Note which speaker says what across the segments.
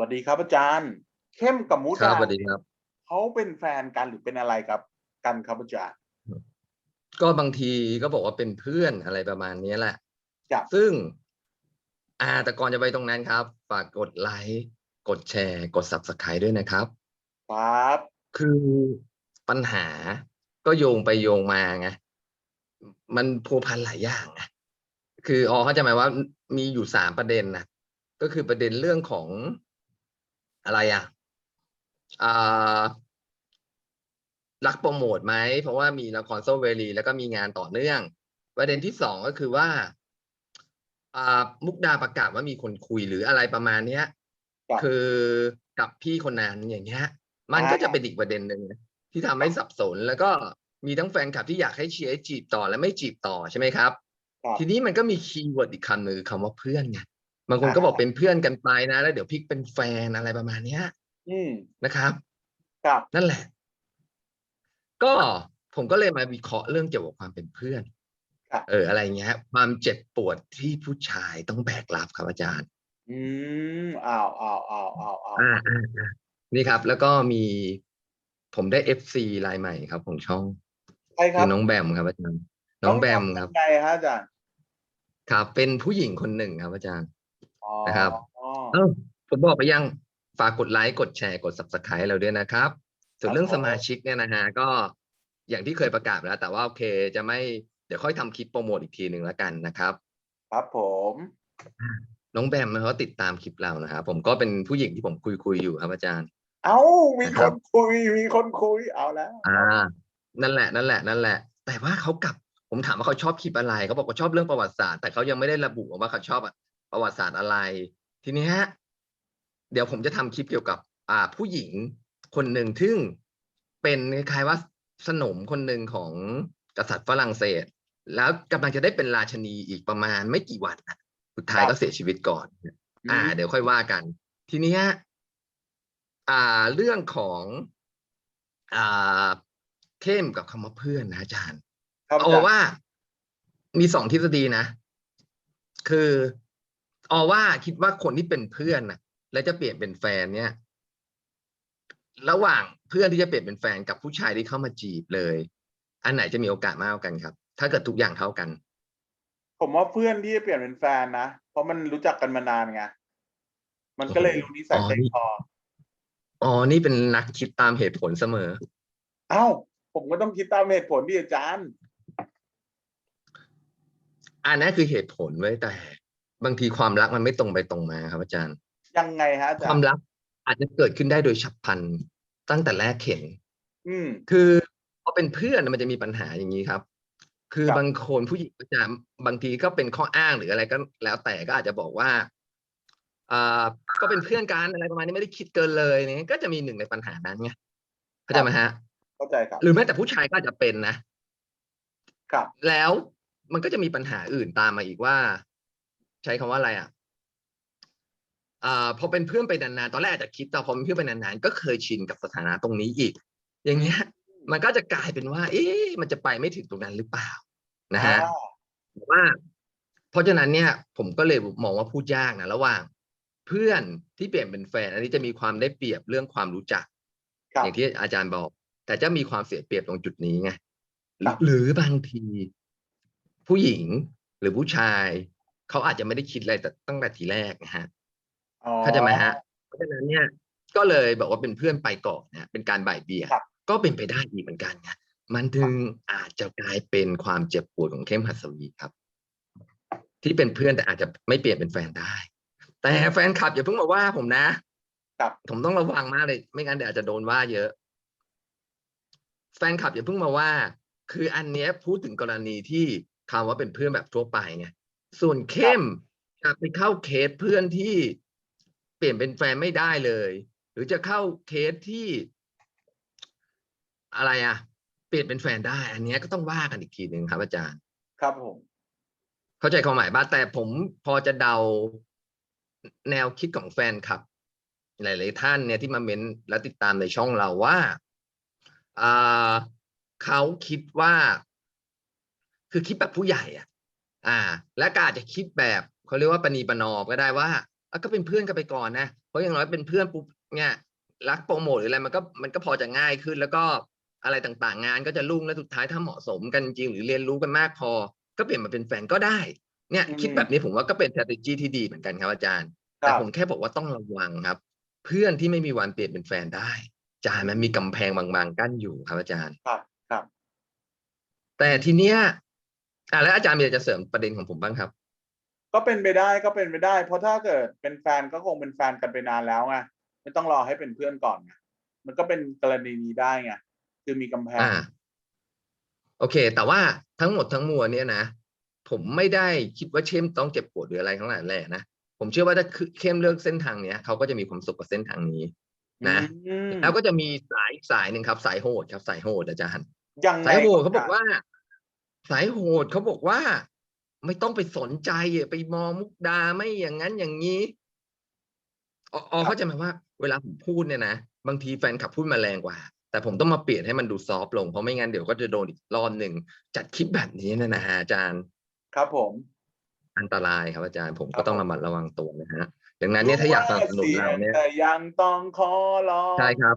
Speaker 1: สวัสดีครับอาจารย์ เข้มกับมุด
Speaker 2: ครับ
Speaker 1: อะ
Speaker 2: สวัสดีครับ
Speaker 1: เขาเป็นแฟนกันหรือเป็นอะไรครับกันครับอาจารย์
Speaker 2: ก็บางทีก็บอกว่าเป็นเพื่อนอะไรประมาณนี้แหละ
Speaker 1: ครับ
Speaker 2: ซึ่ง อ่าแต่ก่อนจะไปตรงนั้นครับ ฝากกดไลค์กดแชร์ กด subscribe ด้วยนะครับ
Speaker 1: ครับ
Speaker 2: คือปัญหาก็โยงไปโยงมาไงมันพัวพันหลายอย่างไงคือออเข้าใจไหมว่ามีอยู่สามประเด็นนะก็คือประเด็นเรื่องของ อะไรอะอ่ารักโปรโมทไหมเพราะว่ามีละครโซเวลีแล้วก็มีงานต่อเนื่อง ประเด็นที่สองก็คือว่าอ่ามุกดาประกาศว่ามีคนคุยหรืออะไรประมาณเนี้ย
Speaker 1: ครับ
Speaker 2: คือกับพี่คนนั้นอย่างเงี้ย มันก็จะเป็นอีกประเด็นหนึ่งนะที่ทำให้สับสนแล้วก็มีทั้งแฟนคลับที่อยากให้เชียร์ให้จีบต่อและไม่จีบต่อใช่ไหมครับ
Speaker 1: ครับ
Speaker 2: ทีนี้มันก็มีคีย์เวิร์ดอีกคำหนึ่งคือคำว่าเพื่อนไง บางคนก็บอกเป็นเพื่อนกันไปนะแล้วเดี๋ยวพลิกเป็นแฟนอะไรประมาณเนี้ย
Speaker 1: อืม
Speaker 2: นะครับ
Speaker 1: ครับ
Speaker 2: นั่นแหละ ก็ผมก็เลยมาวิเคราะห์เรื่องเกี่ยวกับความเป็นเพื่อน
Speaker 1: ครับ
Speaker 2: เอออะไรเงี้ยความเจ็บปวดที่ผู้ชายต้องแบกรับครับอาจารย์
Speaker 1: อืมอ้าวอ้าวอ้าวอ้าวอ้าว
Speaker 2: อ่าอ่าอ่านี่ครับ แล้วก็มีผมได้เอฟซีรายใหม่ครับของช่อง
Speaker 1: ใครค
Speaker 2: คื
Speaker 1: รับ
Speaker 2: อน้องแบมครับอาจารย์น้องแบมครับ
Speaker 1: ใครฮะอาจารย์
Speaker 2: ครับ เป็นผู้หญิงคนหนึ่งครับอาจารย์
Speaker 1: อ๋อ
Speaker 2: นะครับ
Speaker 1: อ๋อ
Speaker 2: เอ้าผมบอกไปยังฝากกดไลค์กดแชร์กด subscribe เราด้วยนะครับ ส่วนเรื่องสมาชิกเนี่ยนะฮะก็อย่างที่เคยประกาศไปแล้ว แต่ว่าโอเคจะไม่เดี๋ยวค่อยทำคลิปโปรโมทอีกทีหนึ่งแล้วกันนะครับ
Speaker 1: ครับผม
Speaker 2: น้องแบมเขาติดตามคลิปเรานะครับผมก็เป็นผู้หญิงที่ผมคุยคุยๆอยู่ครับอาจารย์
Speaker 1: เอ้ามี
Speaker 2: นะ
Speaker 1: ค
Speaker 2: ครั
Speaker 1: น
Speaker 2: บ
Speaker 1: คุยมีคนคุยเอาแล้ว
Speaker 2: อ่า นั่นแหละนั่นแหละนั่นแหละ แต่ว่าเขากลับผมถามว่าเขาชอบคลิปอะไรเขาบอกว่าชอบเรื่องประวัติศาสตร์แต่เขายังไม่ได้ระบุว่าเขาชอบ ประวัติศาสตร์อะไร ทีนี้ฮะเดี๋ยวผมจะทำคลิปเกี่ยวกับอ่าผู้หญิงคนหนึ่งซึ่งเป็นคล้ายๆว่าสนมคนหนึ่งของกษัตริย์ฝรั่งเศส แล้วกำลังจะได้เป็นราชนีอีกประมาณไม่กี่วันน่ะสุดท้ายก็เสียชีวิตก่อน อ่า เดี๋ยวค่อยว่ากัน ทีเนี้ยอ่าเรื่องของอ่าเข้มกับคำว่าเพื่อนนะอาจารย์
Speaker 1: ครับอา
Speaker 2: เอา
Speaker 1: จารย์
Speaker 2: ว่ามีสองทฤษฎีนะ คือ เอาว่าคิดว่าคนที่เป็นเพื่อนนะแล้วจะเปลี่ยนเป็นแฟนเนี่ย ระหว่างเพื่อนที่จะเปลี่ยนเป็นแฟนกับผู้ชายที่เข้ามาจีบเลย อันไหนจะมีโอกาสมากกว่ากันครับ ถ้าเกิดทุกอย่างเท่ากัน
Speaker 1: ผมว่าเพื่อนที่จะเปลี่ยนเป็นแฟนนะ เพราะมันรู้จักกันมานานไง มันก็เลยรู้นิสัย
Speaker 2: อ๋อ
Speaker 1: ใจ
Speaker 2: นี่
Speaker 1: คอ
Speaker 2: อ๋อ นี่เป็นนักคิดตามเหตุผลเสมอ
Speaker 1: เอ้า ผมก็ต้องคิดตามเหตุผลที่อาจารย์
Speaker 2: อันนั้นคือเหตุผลไว้ยแต่ บางทีความรักมันไม่ตรงไปตรงมาครับอาจารย์
Speaker 1: ยังไงฮะอาจาว
Speaker 2: คารม
Speaker 1: ย์
Speaker 2: รักอาจจะเกิดขึ้นได้โดยฉับพลันตั้งแต่แรกเห็น
Speaker 1: อืม
Speaker 2: คือพอเป็นเพื่อนมันจะมีปัญหาอย่างนี้ครับ คือ
Speaker 1: ครับ
Speaker 2: บางคนผู้หญิงก็จะบางทีก็เป็นข้ออ้างหรืออะไรก็แล้วแต่ก็อาจจะบอกว่าอ่าก็เป็นเพื่อนกันอะไรประมาณนี้ไม่ได้คิดเกินเลยเนี่ยก็จะมีหนึ่งในปัญหานั้นไงเข้าใจไหมฮะ
Speaker 1: เข้าใจครับ
Speaker 2: หรือแม้แต่ผู้ชายก็อาจจะเป็นนะ
Speaker 1: ครับ
Speaker 2: แล้วมันก็จะมีปัญหาอื่นตามมาอีกว่าใช้คำว่าอะไรอะอ่าพอเป็นเพื่อนไปนานๆตอนแรกอาจจะคิดแต่พอเป็นเพื่อนไปนานๆก็เคยชินกับสถานะตรงนี้อีก อย่างเงี้ย มันก็จะกลายเป็นว่า เอ๊ะมันจะไปไม่ถึงตรงนั้นหรือเปล่า นะฮะ
Speaker 1: อ่า
Speaker 2: แต่ว่า เพราะฉะนั้นเนี่ย ผมก็เลยมองว่าพูดยากนะระหว่าง เพื่อนที่เปลี่ยนเป็นแฟน อันนี้จะมีความได้เปรียบเรื่องความรู้จัก
Speaker 1: ครับ
Speaker 2: อย่างที่อาจารย์บอก แต่จะมีความเสียเปรียบตรงจุดนี้ไง
Speaker 1: ครับ
Speaker 2: หรือบางที ผู้หญิงหรือผู้ชาย เขาอาจจะไม่ได้คิดอะไรแต่ตั้งแต่ทีแรกนะฮะ
Speaker 1: อ๋อ
Speaker 2: เข้าใจไหมฮะเพราะฉะนั้นเนี่ยก็เลยบอกว่าเป็นเพื่อนไปก่อนนะเป็นการบ่ายเบี่ยง
Speaker 1: ครับ
Speaker 2: ก็เป็นไปได้อีกเหมือนกันไงมันถึงอาจจะกลายเป็นความเจ็บปวดของเข้มหัสวีครับ ที่เป็นเพื่อนแต่อาจจะไม่เปลี่ยนเป็นแฟนได้ แต่แฟนคลับอย่าเพิ่งมาว่าผมนะ
Speaker 1: ครับ
Speaker 2: ผมต้องระวังมากเลย ไม่งั้นเดี๋ยวอาจจะโดนว่าเยอะ แฟนคลับอย่าเพิ่งมาว่า คืออันเนี้ยพูดถึงกรณีที่คำว่าเป็นเพื่อนแบบทั่วไปไง ส่วนเข้มจะไปเข้าเคสเพื่อนที่เปลี่ยนเป็นแฟนไม่ได้เลย หรือจะเข้าเคสที่ อะไรอะ เปลี่ยนเป็นแฟนได้ อันเนี้ยก็ต้องว่ากันอีกทีหนึ่งครับ อาจารย์
Speaker 1: ครับผม
Speaker 2: เข้าใจความหมายบ้างแต่ผมพอจะเดาแนวคิดของแฟนคลับ หลาย ๆ ท่านเนี่ยที่มาเม้นและติดตามในช่องเราว่าอ่าเขาคิดว่า คือคิดแบบผู้ใหญ่อะ อ่า และก็อาจจะคิดแบบเขาเรียกว่าปณีประนอมก็ได้ว่าอะก็เป็นเพื่อนกันไปก่อนนะ เพราะอย่างน้อยเป็นเพื่อนปุ๊บเนี่ยรักโปรโมทหรืออะไรมันก็มันก็พอจะง่ายขึ้น แล้วก็อะไรต่างๆ งานก็จะรุ่งและสุดท้ายถ้าเหมาะสมกันจริงหรือเรียนรู้กันมากพอ ก็เปลี่ยนมาเป็นแฟนก็ได้ เนี่ย
Speaker 1: อืม
Speaker 2: คิดแบบนี้ผมว่าก็เป็น strategy ที่ดีเหมือนกันครับอาจารย์
Speaker 1: ค
Speaker 2: แต่
Speaker 1: รับ
Speaker 2: ผมแค่บอกว่าต้องระวังครับ เพื่อนที่ไม่มีวันเปลี่ยนเป็นแฟนได้อาจารย์มันมีกำแพงบางๆกั้นอยู่ครับอาจารย์
Speaker 1: ครับครับ
Speaker 2: แต่ทีเนี้ย อะแล้วอาจารย์มีอะไรจะเสริมประเด็นของผมบ้างครับ
Speaker 1: ก็เป็นไปได้ก็เป็นไปได้ เพราะถ้าเกิดเป็นแฟนก็คงเป็นแฟนกันไปนานแล้วไงไม่ต้องรอให้เป็นเพื่อนก่อนไงมันก็เป็นกรณีนี้ได้ไงคือมีกำแพง
Speaker 2: อ่า โอเค แต่ว่าทั้งหมดทั้งมวลเนี่ยนะผมไม่ได้คิดว่าเข้มต้องเจ็บปวดหรืออะไรทั้งหลายแหล่นะผมเชื่อว่าถ้าเข้มเลือกเส้นทางเนี้ยเขาก็จะมีความสุขกับเส้นทางนี้ นะ
Speaker 1: อืม
Speaker 2: แล้วก็จะมีสายสายหนึ่งครับ สายโหดครับสายโหดอาจารย์
Speaker 1: ยังไง
Speaker 2: สายโหดเขาบอกว่า สายโหดเขาบอกว่า ไม่ต้องไปสนใจอะไปมองมุกดาไม่อย่างนั้นอย่างนี้อ๋ออ๋อเข้าใจไหมว่า เวลาผมพูดเนี่ยนะบางทีแฟนขับพูดมาแรงกว่า แต่ผมต้องมาเปลี่ยนให้มันดูซอฟต์ลงเพราะไม่งั้นเดี๋ยวก็จะโดนอีกรอบหนึ่งจัดคลิปแบบนี้เนะนะฮะอาจารย์
Speaker 1: ครับผม
Speaker 2: อันตรายครับอาจารย์ ผม
Speaker 1: ครั
Speaker 2: ก็
Speaker 1: บ
Speaker 2: ต้อง
Speaker 1: ผม
Speaker 2: ระมัดระวังตัวนะฮะดังนั้นเนี่ยถ้าอยากสนับสนุนเราเนี่ย
Speaker 1: แต่ยังต้องขอร้อง
Speaker 2: ใช่ครับ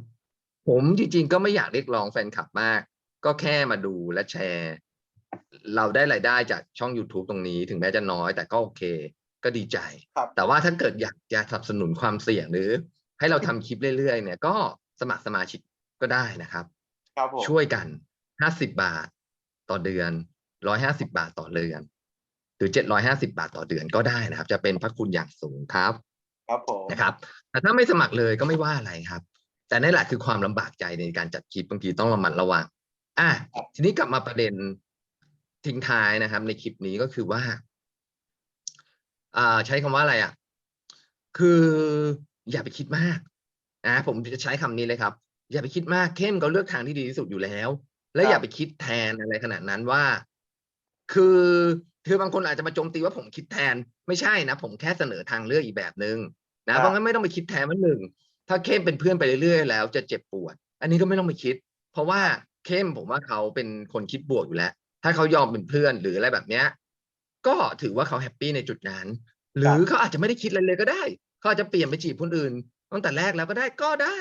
Speaker 2: ผมจริงๆก็ไม่อยากเรียกร้องแฟนคลับมาก ก็แค่มาดูและแชร์ เราได้รายได้จากช่อง YouTube ตรงนี้ถึงแม้จะน้อย แต่ก็โอเค ก็ดีใจ
Speaker 1: ครับ
Speaker 2: แต่ว่าถ้าเกิดอยากจะสนับสนุนความเสี่ยงหรือ ให้เราทำคลิปเรื่อยๆ เนี่ยก็สมัครสมาชิกก็ได้นะครับ
Speaker 1: ครับผม
Speaker 2: ช่วยกันห้าสิบาทต่อเดือนร้อยห้าสิบาทต่อเดือน หรือเจ็ดร้อยห้าสิบาทต่อเดือนก็ได้นะครับ จะเป็นพระคุณอย่างสูงครับ
Speaker 1: ครับผม
Speaker 2: นะครับแต่ถ้าไม่สมัครเลยก็ไม่ว่าอะไรครับ แต่นั่นแหละคือความลำบากใจในการจัดคลิปบางทีต้องระมัดระวังอะทีนี้กลับมาประเด็น ทิ้งท้ายนะครับ ในคลิปนี้ก็คือว่าอ่าใช้คำว่าอะไรอะ คืออย่าไปคิดมากนะผมจะใช้คำนี้เลยครับ อย่าไปคิดมากเข้มเขาเลือกทางที่ดีที่สุดอยู่แล้ว และอย่าไปคิดแทนอะไรขนาดนั้นว่า คือคือบางคนอาจจะมาโจมตีว่าผมคิดแทนไม่ใช่นะ ผมแค่เสนอทางเลือกอีกแบบหนึ่งนะเพราะงั้นไม่ต้องไปคิดแทนว่าหนึ่งถ้าเข้มเป็นเพื่อนไปเรื่อยๆแล้วจะเจ็บปวด อันนี้ก็ไม่ต้องไปคิด เพราะว่าเข้มผมว่าเขาเป็นคนคิดบวกอยู่แล้ว ถ้าเขายอมเป็นเพื่อนหรืออะไรแบบเนี้ย ก็ถือว่าเขาแฮปปี้ในจุดนั้น หรือเขาอาจจะไม่ได้คิดอะไรเลยก็ได้ เขาอาจจะเปลี่ยนไปจีบคนอื่นตั้งแต่แรกแล้วก็ได้ก็ได้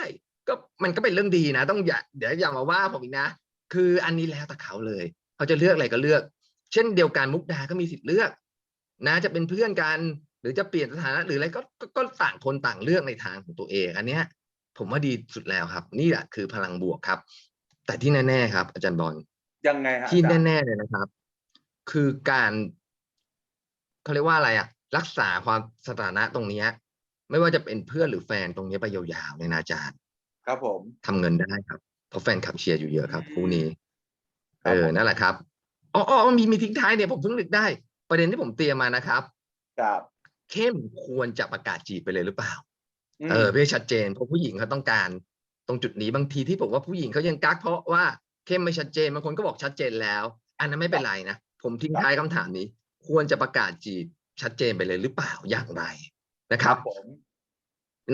Speaker 2: ก็มันก็เป็นเรื่องดีนะ ต้องอย่าเดี๋ยวอย่ามาว่าผมอีกนะ คืออันนี้แล้วแต่เขาเลย เขาจะเลือกอะไรก็เลือก เช่นเดียวกันมุกดาก็มีสิทธิ์เลือก นะจะเป็นเพื่อนกัน หรือจะเปลี่ยนสถานะหรืออะไรก็ก็ก็ต่างคนต่างเลือกในทางของตัวเองอันเนี้ย ผมว่าดีสุดแล้วครับ นี่แหละคือพลังบวกครับ แต่ที่แน่ๆครับ อาจารย์บอล
Speaker 1: ยังไงฮะ
Speaker 2: ที่
Speaker 1: อาจารย์
Speaker 2: แน่ๆเลยนะครับ คือการเขาเรียกว่าอะไรอะรักษาความสถานะตรงเนี้ย ไม่ว่าจะเป็นเพื่อนหรือแฟนตรงเนี้ยไปยาวๆเลยนะอาจารย์
Speaker 1: ครับผม
Speaker 2: ทำเงินได้ครับ เพราะแฟนขับเชียร์อยู่เยอะครับคู่นี้
Speaker 1: ครั
Speaker 2: เอบอ
Speaker 1: ผม
Speaker 2: นั่นแหละครับอ๋ออ๋อมีมีทิ้งท้ายเนี่ยผมเพิ่งนึกได้ ประเด็นที่ผมเตรียมมานะครับ
Speaker 1: ครับ
Speaker 2: เข้มควรจะประกาศจีบไปเลยหรือเปล่า
Speaker 1: ม
Speaker 2: เออเพื่อให้ชัดเจนเพราะผู้หญิงเขาต้องการตรงจุดนี้บางทีที่บอกว่าผู้หญิงเขายังกักเพราะว่า เข้มไม่ชัดเจนบางคนก็บอกชัดเจนแล้ว อันนั้นไม่เป็นไรนะ ผมทิ้งท้ายคำถามนี้ ควรจะประกาศจีบชัดเจนไปเลยหรือเปล่าอย่างไรนะครับ
Speaker 1: ผม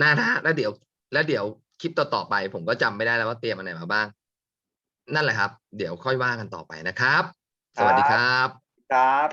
Speaker 2: น่าท้าแล้วเดี๋ยว แล้วเดี๋ยวคลิปต่อๆไป ผมก็จำไม่ได้แล้วว่าเตรียมอะไรมาบ้าง นั่นแหละครับ เดี๋ยวค่อยว่ากันต่อไปนะครับ สวัสดีครับ
Speaker 1: ครับ